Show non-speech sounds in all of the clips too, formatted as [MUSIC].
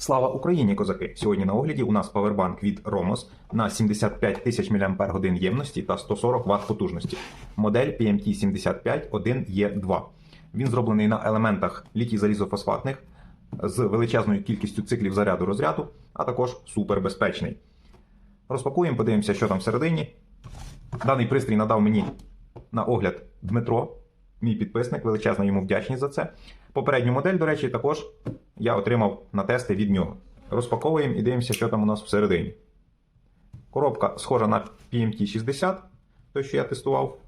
Слава Україні, козаки! Сьогодні на огляді у нас павербанк від Romos на 75 тисяч мАч ємності та 140 Вт потужності. Модель PMT 75 1E2. Він зроблений на елементах літій залізофосфатних з величезною кількістю циклів заряду розряду, а також супербезпечний. Розпакуємо, подивимося, що там всередині. Даний пристрій надав мені на огляд Дмитро, мій підписник, величезна йому вдячність за це. Попередню модель, до речі, також я отримав на тести від нього. Розпаковуємо і дивимося, що там у нас всередині. Коробка схожа на PMT 60, той, що я тестував.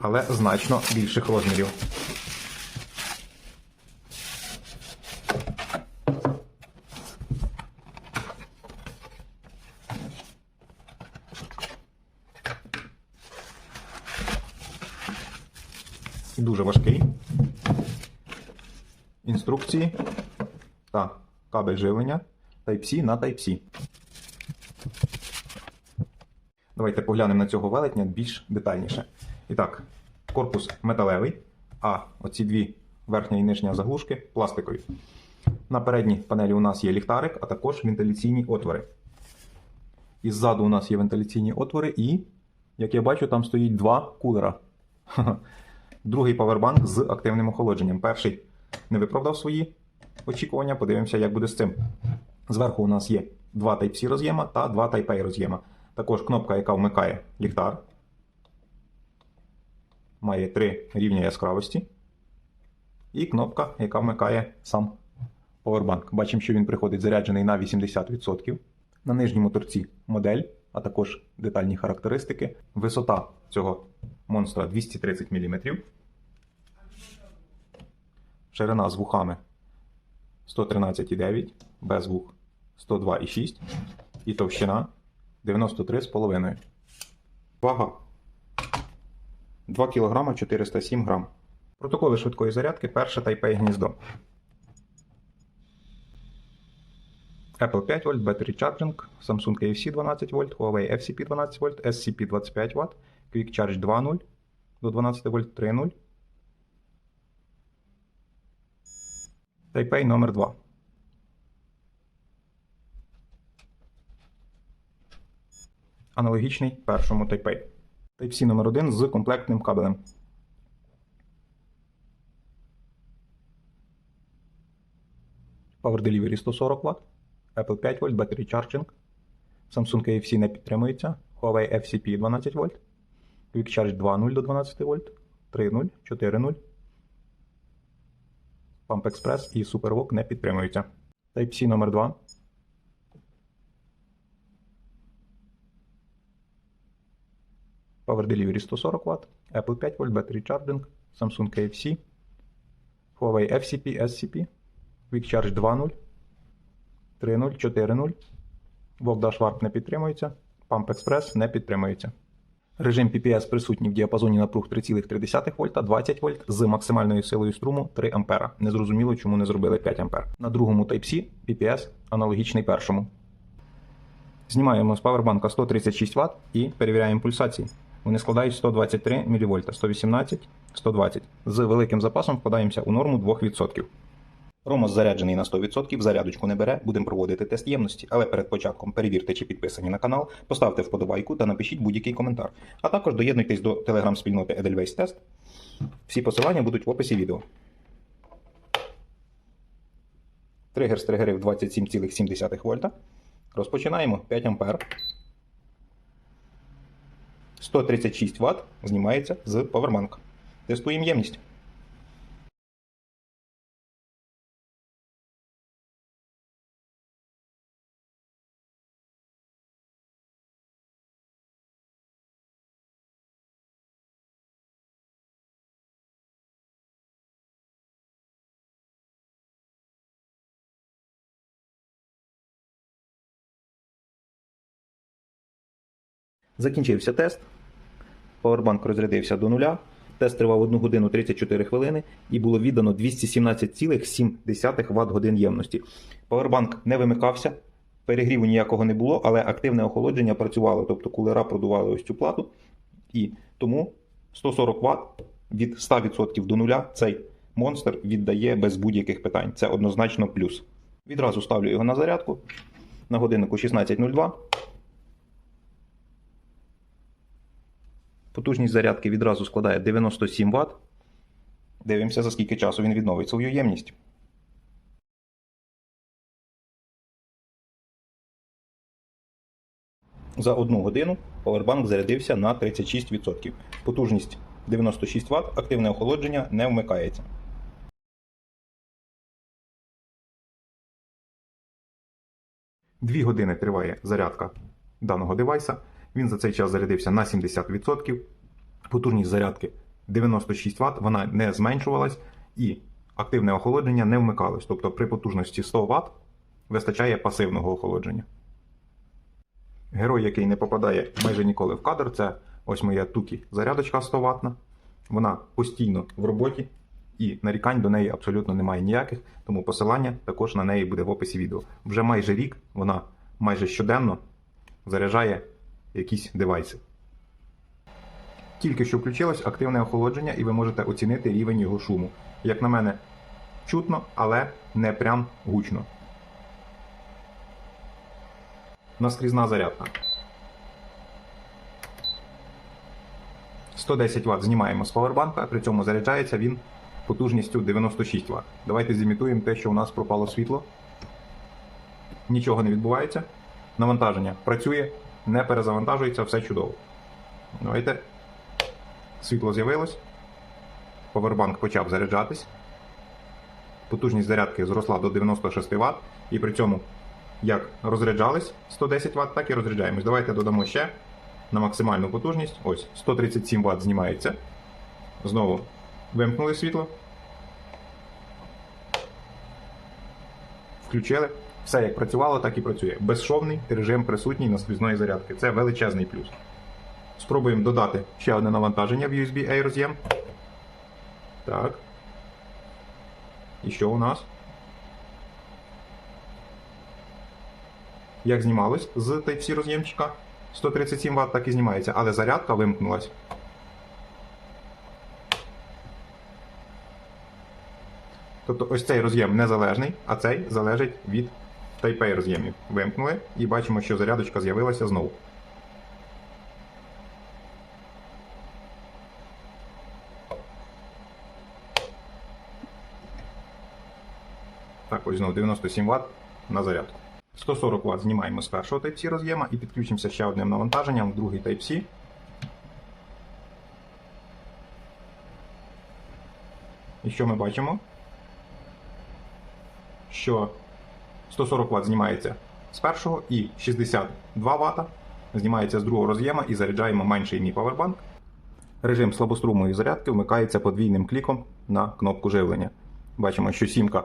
Але значно більших розмірів. Дуже важкий. Інструкції та кабель живлення Type-C на Type-C. Давайте поглянемо на цього велетня більш детальніше. І так, корпус металевий, а оці дві верхня і нижня заглушки пластикові. На передній панелі у нас є ліхтарик, а також вентиляційні отвори. І ззаду у нас є вентиляційні отвори, і, як я бачу, там стоїть два кулера. [LAUGHS] Другий павербанк з активним охолодженням. Перший не виправдав свої очікування. Подивимося, як буде з цим. Зверху у нас є два Type-C роз'єма та два Type-A роз'єма. Також кнопка, яка вмикає ліхтар. Має три рівня яскравості. І кнопка, яка вмикає сам повербанк. Бачимо, що він приходить заряджений на 80%. На нижньому торці модель, а також детальні характеристики. Висота цього монстра 230 мм. Ширина з вухами 113,9, без вух 102,6 і товщина 93,5. Вага 2 кг 407 г. Протоколи швидкої зарядки перше Type-A гніздо. Apple 5 вольт, Battery Charging, Samsung AFC 12 вольт, Huawei FCP 12 вольт, SCP 25 Вт, Quick Charge 2.0 до 12 вольт 3.0. Type-A номер 2. Аналогічний першому Type-A. Type-C номер 1 з комплектним кабелем. Power Delivery 140 Вт, Apple 5 вольт, Battery Charging, Samsung AFC не підтримується, Huawei FCP 12 вольт, Quick Charge 2.0 до 12 вольт, 3.0, 4.0. Pump Express і SuperVOOC не підтримуються. Type-C номер 2. Power Delivery 140 Вт, Apple 5 вольт, Battery Charging, Samsung KFC, Huawei FCP, SCP, Quick Charge 2.0, 3.0, 4.0. VOOC Dash Warp не підтримується, Pump Express не підтримується. Режим PPS присутній в діапазоні напруг 3,3 вольта, 20 вольт з максимальною силою струму 3 А. Незрозуміло, чому не зробили 5 А. На другому Type-C PPS аналогічний першому. Знімаємо з павербанка 136 Вт і перевіряємо пульсації. Вони складають 123 мВ, 118, 120. З великим запасом вкладаємося у норму 2%. Ромос заряджений на 100%, зарядочку не бере, будемо проводити тест ємності, але перед початком перевірте, чи підписані на канал, поставте вподобайку та напишіть будь-який коментар. А також доєднуйтесь до телеграм-спільноти Edelweiss Test. Всі посилання будуть в описі відео. Тригер стригерив 27,7 вольта. Розпочинаємо 5 А. 136 Вт знімається з повербанка. Тестуємо ємність. Закінчився тест. Powerbank розрядився до нуля. Тест тривав 1 годину 34 хвилини і було віддано 217,7 Вт годин ємності. Powerbank не вимикався, перегріву ніякого не було, але активне охолодження працювало, тобто кулера продували ось цю плату. І тому 140 Вт від 100% до нуля цей монстр віддає без будь-яких питань. Це однозначно плюс. Відразу ставлю його на зарядку на годиннику 16.02. Потужність зарядки відразу складає 97 Вт. Дивимося, за скільки часу він відновить свою ємність. За одну годину Powerbank зарядився на 36%. Потужність 96 Вт, активне охолодження не вмикається. Дві години триває зарядка даного девайса. Він за цей час зарядився на 70%. Потужність зарядки 96 Вт, вона не зменшувалась і активне охолодження не вмикалось. Тобто при потужності 100 Вт вистачає пасивного охолодження. Герой, який не попадає майже ніколи в кадр, це ось моя Тукі зарядочка 100 ватна. Вона постійно в роботі і нарікань до неї абсолютно немає ніяких, тому посилання також на неї буде в описі відео. Вже майже рік вона майже щоденно заряджає якісь девайси. Тільки що включилось активне охолодження, і ви можете оцінити рівень його шуму. Як на мене, чутно, але не прям гучно. Наскрізна зарядка. 110 Вт знімаємо з павербанка, при цьому заряджається він потужністю 96 Вт. Давайте зімітуємо те, що у нас пропало світло. Нічого не відбувається. Навантаження працює, не перезавантажується, все чудово. Давайте. Світло з'явилось. Повербанк почав заряджатись. Потужність зарядки зросла до 96 Вт. І при цьому як розряджались 110 Вт, так і розряджаємось. Давайте додамо ще на максимальну потужність. Ось 137 Вт знімається. Знову вимкнули світло. Включили. Все як працювало, так і працює. Безшовний режим присутній наскрізної зарядки. Це величезний плюс. Спробуємо додати ще одне навантаження в USB-A роз'єм. Так. І що у нас? Як знімалось з Type-C роз'ємчика 137 Вт, так і знімається, але зарядка вимкнулась. Тобто ось цей роз'єм незалежний, а цей залежить від Type-A роз'ємів. Вимкнули і бачимо, що зарядочка з'явилася знову. Так, ось знову 97 Вт на зарядку. 140 Вт знімаємо з першого Type-C роз'єма і підключимося ще одним навантаженням в другий Type-C. І що ми бачимо? Що 140 Вт знімається з першого і 62 Вт знімається з другого роз'єма і заряджаємо менший мій павербанк. Режим слабострумової зарядки вмикається подвійним кліком на кнопку живлення. Бачимо, що сімка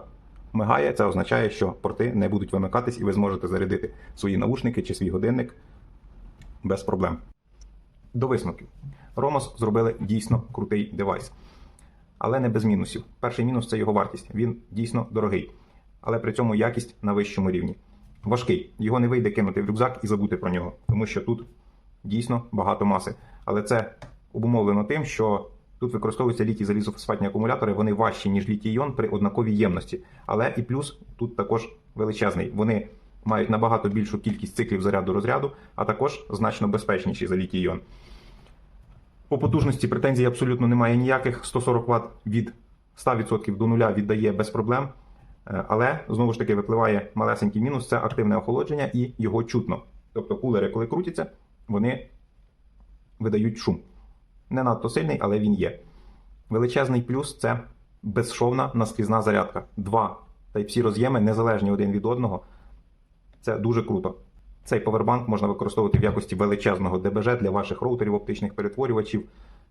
мигає, це означає, що порти не будуть вимикатись і ви зможете зарядити свої наушники чи свій годинник без проблем. До висновків. Romos зробили дійсно крутий девайс, але не без мінусів. Перший мінус це його вартість. Він дійсно дорогий, але при цьому якість на вищому рівні. Важкий, його не вийде кинути в рюкзак і забути про нього, тому що тут дійсно багато маси. Але це обумовлено тим, що тут використовуються літій залізофосфатні акумулятори, вони важчі, ніж літій іон при однаковій ємності. Але і плюс тут також величезний. Вони мають набагато більшу кількість циклів заряду розряду, а також значно безпечніші за літій іон. По потужності претензій абсолютно немає ніяких. 140 Вт від 100% до нуля віддає без проблем. Е, Але знову ж таки випливає малесенький мінус це активне охолодження і його чутно. Тобто кулери, коли крутяться, вони видають шум. Не надто сильний, але він є. Величезний плюс це безшовна наскрізна зарядка. Два Type-C роз'єми незалежні один від одного. Це дуже круто. Цей повербанк можна використовувати в якості величезного ДБЖ для ваших роутерів, оптичних перетворювачів,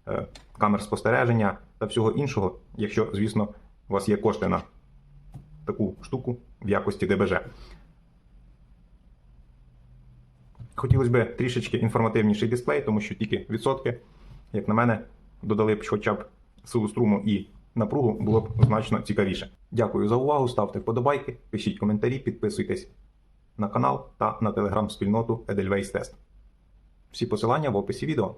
е, камер спостереження та всього іншого, якщо, звісно, у вас є кошти на таку штуку в якості ДБЖ. Хотілося б трішечки інформативніший дисплей, тому що тільки відсотки, як на мене, додали б хоча б силу струму і напругу, було б значно цікавіше. Дякую за увагу, ставте вподобайки, пишіть коментарі, підписуйтесь на канал та на телеграм-спільноту Edelweiss Test. Всі посилання в описі відео.